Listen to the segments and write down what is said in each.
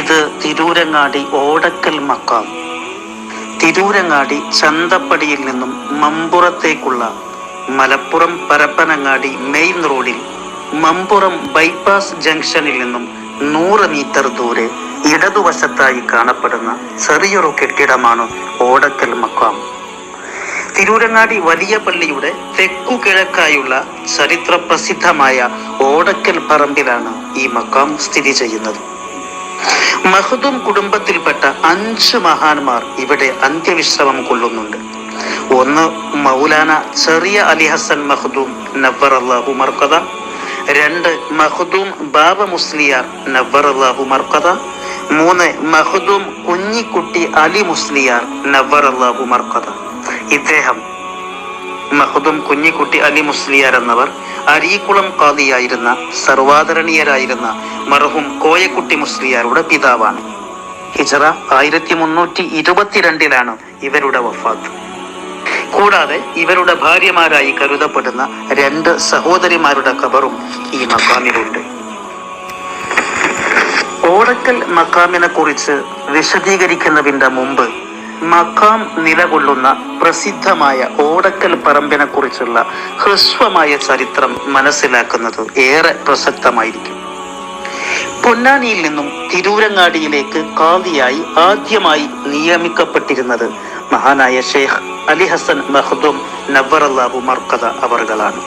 ഇത് തിരൂരങ്ങാടി ഓടക്കൽ മക്കാം. തിരൂരങ്ങാടി ചന്തപ്പടിയിൽ നിന്നും മമ്പുറത്തേക്കുള്ള മലപ്പുറം പരപ്പനങ്ങാടി മെയിൻ റോഡിൽ മമ്പുറം ബൈപ്പാസ് ജംഗ്ഷനിൽ നിന്നും നൂറ് മീറ്റർ ദൂരെ ഇടതുവശത്തായി കാണപ്പെടുന്ന ചെറിയൊരു കെട്ടിടമാണ് ഓടക്കൽ മക്കാം. തിരൂരങ്ങാടി വലിയ പള്ളിയുടെ തെക്കു കിഴക്കായുള്ള ചരിത്ര പ്രസിദ്ധമായ ഓടക്കൽ പറമ്പിലാണ് ഈ മക്കാം സ്ഥിതി ചെയ്യുന്നത്. മഹദൂം കുടുംബത്തിൽപ്പെട്ട അഞ്ച് മഹാന്മാർ ഇവിടെ അന്ത്യവിശ്രമം കൊള്ളുന്നുണ്ട്. ഒന്ന് മൗലാന ചെറിയ അലി ഹസൻ മഹദൂം നവർ അള്ളാഹു മർക്കത രണ്ട് മഹദൂം ബാബ മുസ്ലിയാർ നവർ അള്ളാഹു മർക്കത മൂന്ന് മഹദൂം കുഞ്ഞിക്കുട്ടി അലി മുസ്ലിയാർ നവർ അള്ളാഹു മർക്കത ഇദ്ദേഹം മഹദും കുഞ്ഞിക്കുട്ടി അലി മുസ്ലിയാർ എന്നവർ അരീക്കുളം കാതിയായിരുന്ന സർവാദരണീയരായിരുന്ന മർഹും കോയക്കുട്ടി മുസ്ലിയാരുടെ പിതാവാണ്. ഹിജറ ആയിരത്തി മുന്നൂറ്റി ഇരുപത്തിരണ്ടിലാണ് ഇവരുടെ വഫാത്ത്. കൂടാതെ ഇവരുടെ ഭാര്യമാരായി കരുതപ്പെടുന്ന രണ്ട് സഹോദരിമാരുടെ കബറും ഈ മക്കാമിലുണ്ട്. ഓടക്കൽ മക്കാമിനെ കുറിച്ച് വിശദീകരിക്കുന്നതിന്റെ മുമ്പ് മക്കാം നിലകൊള്ളുന്ന പ്രസിദ്ധമായ ഓടക്കൽ പറമ്പിനെ കുറിച്ചുള്ള ഹ്രസ്വമായ ചരിത്രം മനസ്സിലാക്കുന്നത് ഏറെ പ്രസക്തമായിരിക്കും. പൊന്നാനിയിൽ നിന്നും തിരൂരങ്ങാടിയിലേക്ക് കാതിയായി ആദ്യമായി നിയമിക്കപ്പെട്ടിരുന്നത് മഹാനായ ഷെയ്ഖ് അലി ഹസൻ മഹദും നവറല്ലാഹു മർക്കത അവർകളാണ്.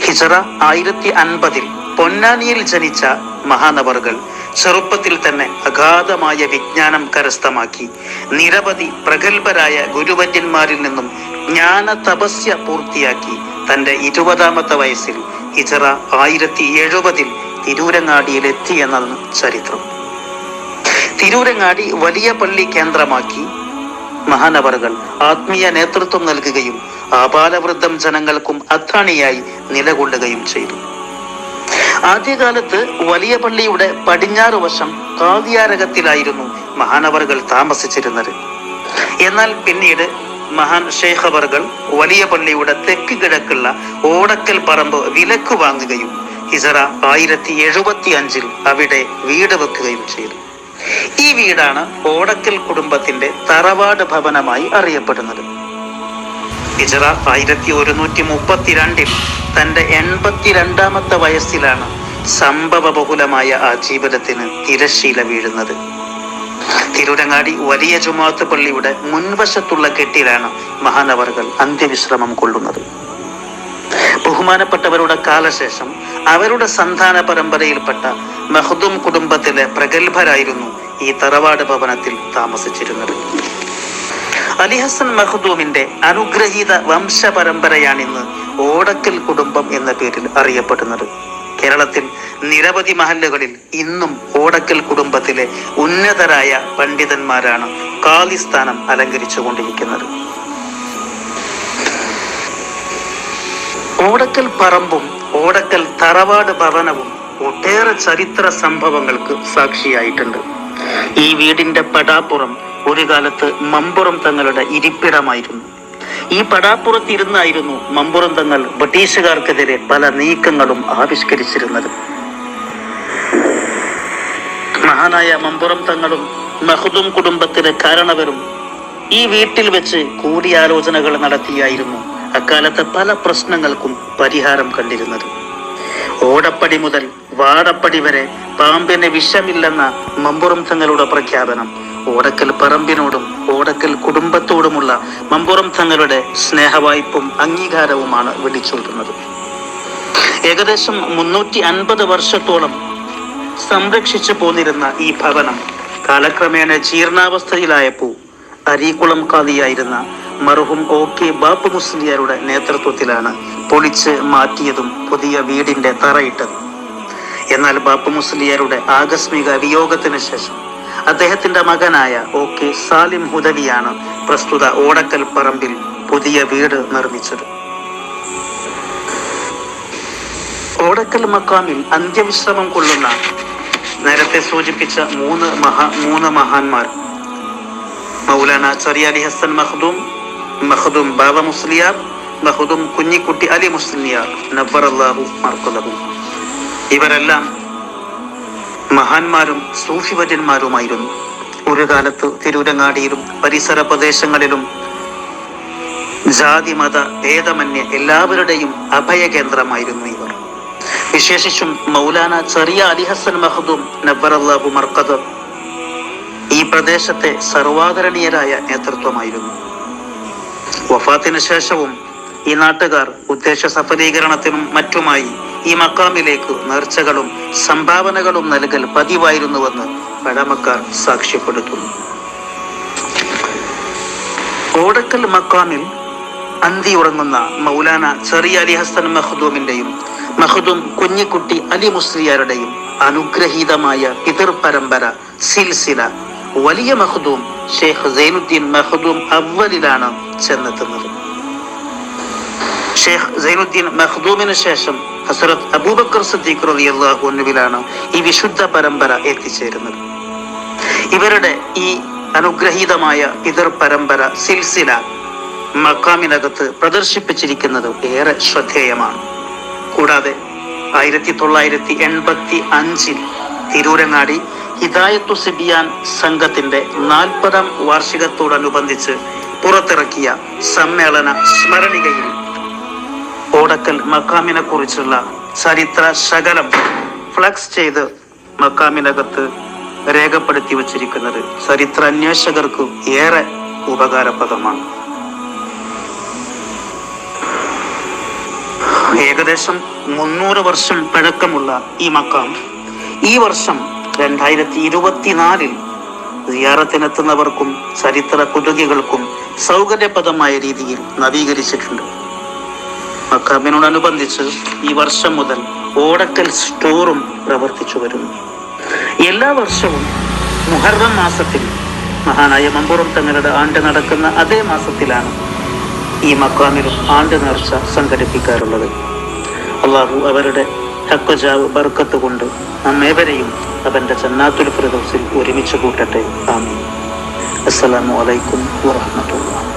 ഹിജറ ആയിരത്തി അൻപതിൽ പൊന്നാനിയിൽ ജനിച്ച മഹാനവറുകൾ ചെറുപ്പത്തിൽ തന്നെ അഗാധമായ വിജ്ഞാനം കരസ്ഥമാക്കി. നിരവധി പ്രഗത്ഭരായ ഗുരുവര്യന്മാരിൽ നിന്നും ജ്ഞാന തപസ്യ പൂർത്തിയാക്കി. തന്റെ ഇരുപതാമത്തെ വയസ്സിൽ ഇജറ ആയിരത്തി എഴുപതിൽ തിരൂരങ്ങാടിയിൽ എത്തി എന്നാണ് ചരിത്രം. തിരൂരങ്ങാടി വലിയ പള്ളി കേന്ദ്രമാക്കി മഹാനവറുകൾ ആത്മീയ നേതൃത്വം നൽകുകയും ആപാലവൃദ്ധം ജനങ്ങൾക്കും അത്താണിയായി നിലകൊള്ളുകയും ചെയ്തു. ആദ്യകാലത്ത് വലിയ പള്ളിയുടെ പടിഞ്ഞാറ് വശം കാവ്യാരകത്തിലായിരുന്നു മഹാനവറുകൾ താമസിച്ചിരുന്നത്. എന്നാൽ പിന്നീട് മഹാൻ ഷേഖവറുകൾ വലിയ പള്ളിയുടെ തെക്ക് കിഴക്കുള്ള ഓടക്കൽ പറമ്പ് വിലക്ക് വാങ്ങുകയും ഹിസറ ആയിരത്തി എഴുപത്തി അഞ്ചിൽ അവിടെ വീട് വെക്കുകയും ചെയ്തു. ഈ വീടാണ് ഓടക്കൽ കുടുംബത്തിന്റെ തറവാട് ഭവനമായി അറിയപ്പെടുന്നത്. ഹിജറ ആയിരത്തി ഒരുന്നൂറ്റി മുപ്പത്തിരണ്ടിൽ തന്റെ എൺപത്തിരണ്ടാമത്തെ വയസ്സിലാണ് സംഭവ ബഹുലമായ ആ ജീവിതത്തിന് തിരശീല വീഴുന്നത്. തിരുരങ്ങാടി വലിയ ജുമാത്ത് പള്ളിയുടെ മുൻവശത്തുള്ള കെട്ടിലാണ് മഹാനവറുകൾ അന്ത്യവിശ്രമം കൊള്ളുന്നത്. ബഹുമാനപ്പെട്ടവരുടെ കാലശേഷം അവരുടെ സന്താന പരമ്പരയിൽപ്പെട്ട മെഹ്ദും കുടുംബത്തിലെ പ്രഗത്ഭരായിരുന്നു ഈ തറവാട് ഭവനത്തിൽ താമസിച്ചിരുന്നത്. അലിഹസൻ മഹദൂമിന്റെ അനുഗ്രഹീത വംശ പരമ്പരയാണിന്ന് ഓടക്കൽ കുടുംബം എന്ന പേരിൽ അറിയപ്പെടുന്നത്. കേരളത്തിൽ നിരവധി മഹല്ലുകളിൽ ഇന്നും ഓടക്കൽ കുടുംബത്തിലെ ഉന്നതരായ പണ്ഡിതന്മാരാണ് കാലിസ്ഥാനം അലങ്കരിച്ചുകൊണ്ടിരിക്കുന്നത്. ഓടക്കൽ പറമ്പും ഓടക്കൽ തറവാട് ഭവനവും ഒട്ടേറെ ചരിത്ര സംഭവങ്ങൾക്ക് സാക്ഷിയായിട്ടുണ്ട്. ഈ വീടിന്റെ പടാപ്പുറം ഒരു കാലത്ത് മമ്പുറം തങ്ങളുടെ ഇരിപ്പിടമായിരുന്നു. ഈ പടാപ്പുറത്തിരുന്നായിരുന്നു മമ്പുറം തങ്ങൾ ബ്രിട്ടീഷുകാർക്കെതിരെ പല നീക്കങ്ങളും ആവിഷ്കരിച്ചിരുന്നത്. മഹാനായ മമ്പുറം തങ്ങളും മഹുദും കുടുംബത്തിലെ കാരണവരും ഈ വീട്ടിൽ വെച്ച് കൂടിയാലോചനകൾ നടത്തിയായിരുന്നു അക്കാലത്തെ പല പ്രശ്നങ്ങൾക്കും പരിഹാരം കണ്ടിരുന്നത്. ഓടപ്പടി മുതൽ വാടപ്പടി വരെ പാമ്പിന് വിഷമില്ലെന്ന മമ്പുറം തങ്ങളുടെ പ്രഖ്യാപനം ഓടക്കൽ പറമ്പിനോടും ഓടക്കൽ കുടുംബത്തോടുമുള്ള മമ്പുറം തങ്ങളുടെ സ്നേഹവായ്പും അംഗീകാരവുമാണ് വിളിച്ചോതുന്നത് ഏകദേശം മുന്നൂറ്റി അൻപത് വർഷത്തോളം സംരക്ഷിച്ചു പോന്നിരുന്ന ഈ ഭവനം കാലക്രമേണ ജീർണാവസ്ഥയിലായപ്പോൾ അരീക്കുളം കാതിയായിരുന്ന മർഹും ഒ കെ ബാപ്പു മുസ്ലിയാരുടെ നേതൃത്വത്തിലാണ് പൊളിച്ച് മാറ്റിയതും പുതിയ വീടിന്റെ തറയിട്ടതും. എന്നാൽ ബാപ്പു മുസ്ലിയാരുടെ ആകസ്മിക വിയോഗത്തിന് ശേഷം അദ്ദേഹത്തിന്റെ മകനായ ഒ കെ സാലിം ഹുദവിയാണ് പ്രസ്തുത ഓടക്കൽ പറമ്പിൽ പുതിയ വീട് നിർമ്മിച്ചത്. ഓടക്കൽ മക്കാമിൽ അന്ത്യവിശ്രമം കൊള്ളുന്ന നേരത്തെ സൂചിപ്പിച്ച മൂന്ന് മഹാ മൂന്ന് മഹാന്മാർ. മൗലാന ചെറിയ അലി ഹസൻ മഖ്ദൂം മഖ്ദൂം ബാബ മുസ്ലിയാർ മഖ്ദൂം കുഞ്ഞിക്കുട്ടി അലി മുസ്ലിയാർ നബ്ബർ അള്ളാഹു മർക്കുലഹു ഇവരെല്ലാം മഹാന്മാരും സൂഫിവര്യന്മാരുമായിരുന്നു. ഒരു കാലത്ത് തിരൂരങ്ങാടിയിലും പരിസര പ്രദേശങ്ങളിലും ജാതി മത ഭേദമന്യേ എല്ലാവരുടെയും അഭയകേന്ദ്രമായിരുന്നു ഇവർ. വിശേഷിച്ചും മൗലാന ചെറിയ അലിഹസൻ മഹദൂം നബ്ബറല്ലാഹു മർക്കദ് ഈ പ്രദേശത്തെ സർവാദരണീയരായ നേതൃത്വമായിരുന്നു. വഫാത്തിന് ശേഷവും ഈ നാട്ടുകാർ ഉദ്ദേശ സഫലീകരണത്തിനും മറ്റുമായി ഈ മക്കാമിലേക്ക് നേർച്ചകളും സംഭാവനകളും നൽകൽ പതിവായിരുന്നുവെന്ന് പഴമക്കാർ സാക്ഷ്യപ്പെടുത്തുന്നു. ഓടക്കൽ മക്കാമിൽ അന്തി ഉറങ്ങുന്ന മൗലാന ചെറിയ അലി ഹസൻ മഹദൂമിന്റെയും മഹദൂം കുഞ്ഞിക്കുട്ടി അലി മുസ്ലിയാരുടെയും അനുഗ്രഹീതമായ പിതൃ പരമ്പര സിൽസില വലിയ മഹദൂം ഷെയ്ഖ് സൈനുദ്ദീൻ മഹദൂം അവലിലാണ് ചെന്നെത്തുന്നത്. ഷെയ്ഖ് സൈനുദ്ദീൻ മഹദൂമിന് ശേഷം ഹസരത്ത് അബൂബക്കർ സിദ്ദീഖ് റളിയല്ലാഹു അൻഹുവിലാണ് ഈ വിശുദ്ധ പരമ്പര എത്തിച്ചേരുന്നത്. ഇവരുടെ ഈ അനുഗ്രഹീതമായ പിതർ പരമ്പര സിൽസില മക്കാമിനകത്ത് പ്രദർശിപ്പിച്ചിരിക്കുന്നത് ഏറെ ശ്രദ്ധേയമാണ്. കൂടാതെ ആയിരത്തി തൊള്ളായിരത്തി എൺപത്തി അഞ്ചിൽ തിരൂരങ്ങാടി ഹിദായത്തു സിബിയാൻ സംഘത്തിന്റെ നാൽപ്പതാം വാർഷികത്തോടനുബന്ധിച്ച് പുറത്തിറക്കിയ സമ്മേളന സ്മരണികയിൽ ഓടക്കൽ മക്കാമിനെ കുറിച്ചുള്ള ചരിത്ര ശകലം ഫ്ലക്സ് ചെയ്ത് മക്കാമിനകത്ത് രേഖപ്പെടുത്തി വച്ചിരിക്കുന്നത് ചരിത്ര അന്വേഷകർക്കും ഏറെ ഉപകാരപ്രദമാണ്. ഏകദേശം മുന്നൂറ് വർഷം പഴക്കമുള്ള ഈ മക്കാം ഈ വർഷം രണ്ടായിരത്തി ഇരുപത്തിനാലിൽ സിയാറത്തിനെത്തുന്നവർക്കും ചരിത്ര കുതുകികൾക്കും സൗകര്യപ്രദമായ രീതിയിൽ നവീകരിച്ചിട്ടുണ്ട്. മക്കാമിനോടനുബന്ധിച്ച് ഈ വർഷം മുതൽ ഓടക്കൽ സ്റ്റോറും പ്രവർത്തിച്ചു വരുന്നു. എല്ലാ വർഷവും മുഹറം മാസത്തിൽ മഹാനായ മമ്പുറം തങ്ങളുടെ ആണ്ട് നടക്കുന്ന അതേ മാസത്തിലാണ് ഈ മക്കാമിലും ആണ്ട് നേർച്ച സംഘടിപ്പിക്കാറുള്ളത്. അള്ളാഹു അവരുടെ ഹക്കജാവ് ബർക്കത്ത് കൊണ്ട് നമ്മേവരെയും അവന്റെ ജന്നാത്തുൽ പ്രദോസിൽ ഒരുമിച്ച് കൂട്ടട്ടെ. ആമീൻ. അസ്സലാമു അലൈക്കും വറഹ്മത്തുള്ളാഹി